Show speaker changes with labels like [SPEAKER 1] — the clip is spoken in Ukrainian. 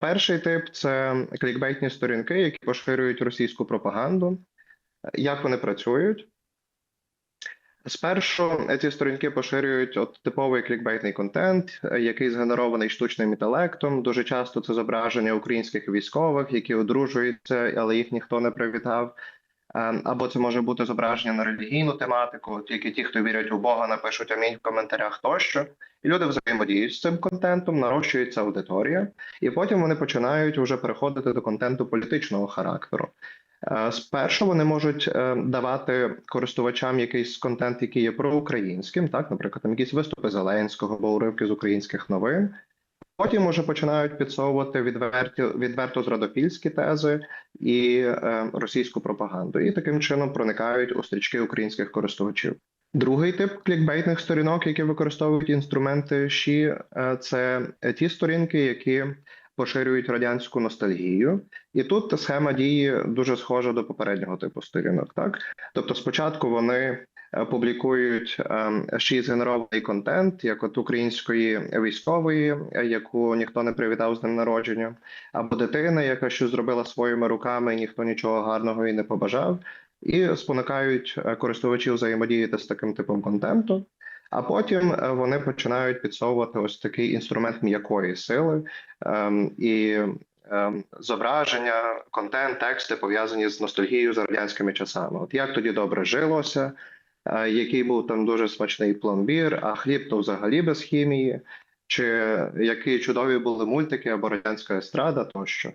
[SPEAKER 1] Перший тип це клікбейтні сторінки, які поширюють російську пропаганду. Як вони працюють? Спершу ці сторінки поширюють от типовий клікбейтний контент, який згенерований штучним інтелектом. Дуже часто це зображення українських військових, які одружуються, але їх ніхто не привітав. Е, Або це може бути зображення на релігійну тематику, тільки ті, хто вірять у Бога, напишуть амінь в коментарях тощо. І люди взаємодіють з цим контентом, нарощується аудиторія, і потім вони починають вже переходити до контенту політичного характеру. Е, Спершу вони можуть е, давати користувачам якийсь контент, який є проукраїнським, так, наприклад, там якісь виступи Зеленського або уривки з українських новин. Потім вже починають підсовувати відверті, відверто зрадопільські тези і е, російську пропаганду, і таким чином проникають у стрічки українських користувачів. Другий тип клікбейтних сторінок, які використовують інструменти ШІ, е, це ті сторінки, які поширюють радянську ностальгію, і тут схема дії дуже схожа до попереднього типу сторінок. Так, тобто, спочатку вони публікують е, ще згенерований контент, як от української військової, яку ніхто не привітав з днем народження, або дитина, яка щось зробила своїми руками, ніхто нічого гарного і не побажав, і спонукають е, користувачів взаємодіяти з таким типом контенту. А потім е, вони починають підсовувати ось такий інструмент м'якої сили ем, і ем, зображення, контент, тексти пов'язані з ностальгією за радянськими часами. От як тоді добре жилося, який був там дуже смачний пломбір, а хліб то взагалі без хімії, чи які чудові були мультики або радянська естрада тощо.